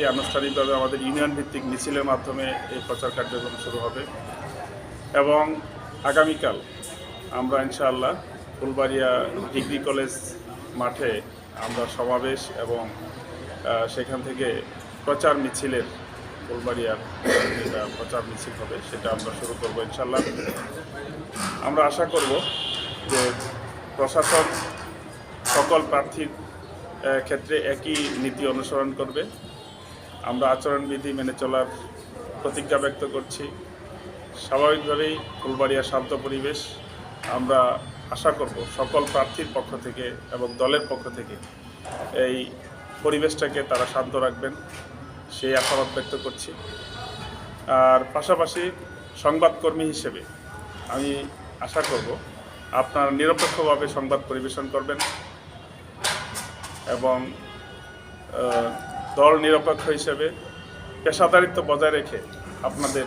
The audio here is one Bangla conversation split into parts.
এই আনুষ্ঠানিকভাবে আমাদের ইউনিয়ন ভিত্তিক মিছিলের মাধ্যমে এই প্রচার কার্যক্রম শুরু হবে। এবং আগামীকাল আমরা ইনশাআল্লাহ ফুলবাড়িয়া ডিগ্রি কলেজ মাঠে আমরা সমাবেশ এবং সেখান থেকে প্রচার মিছিলের ফুলবাড়িয়ার যেটা প্রচার মিছিল হবে সেটা আমরা শুরু করব ইনশাল্লাহ আমরা আশা করব যে প্রশাসন সকল প্রার্থীর ক্ষেত্রে একই নীতি অনুসরণ করবে। আমরা আচরণবিধি মেনে চলার প্রতিজ্ঞা ব্যক্ত করছি। স্বাভাবিকভাবেই ফুলবাড়িয়া শান্ত পরিবেশ আমরা আশা করব সকল প্রার্থীর পক্ষ থেকে এবং দলের পক্ষ থেকে এই পরিবেশটাকে তারা শান্ত রাখবেন, সেই আশাবাদ ব্যক্ত করছি। আর পাশাপাশি সংবাদকর্মী হিসেবে আমি আশা করব আপনারা নিরপেক্ষভাবে সংবাদ পরিবেশন করবেন এবং দল নিরপেক্ষ হিসেবে পেশাদারিত্ব বজায় রেখে আপনাদের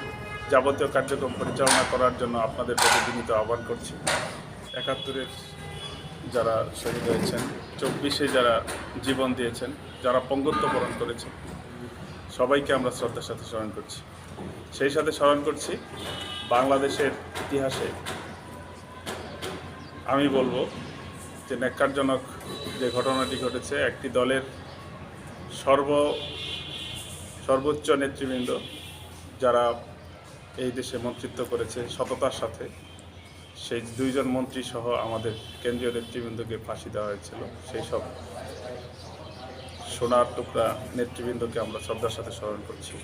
যাবতীয় কার্যক্রম পরিচালনা করার জন্য আপনাদের প্রতি বিনীত আহ্বান করছি। একাত্তরের যারা শহীদ হয়েছেন, চব্বিশে যারা জীবন দিয়েছেন, যারা পঙ্গুত্ব বরণ করেছেন, সবাইকে আমরা শ্রদ্ধার সাথে স্মরণ করছি। সেই সাথে স্মরণ করছি, বাংলাদেশের ইতিহাসে আমি বলব যে ন্যাক্কারজনক যে ঘটনাটি ঘটেছে, একটি দলের সর্ব, সর্বোচ্চ নেতৃবৃন্দ যারা এই দেশে মন্ত্রিত্ব করেছে সততার সাথে, সেই দুইজন মন্ত্রী সহ আমাদের কেন্দ্রীয় নেতৃবৃন্দকে ফাঁসি দেওয়া হয়েছিল। সেই সব সোনার টুকরা নেতৃবৃন্দকে আমরা শ্রদ্ধার সাথে স্মরণ করছি।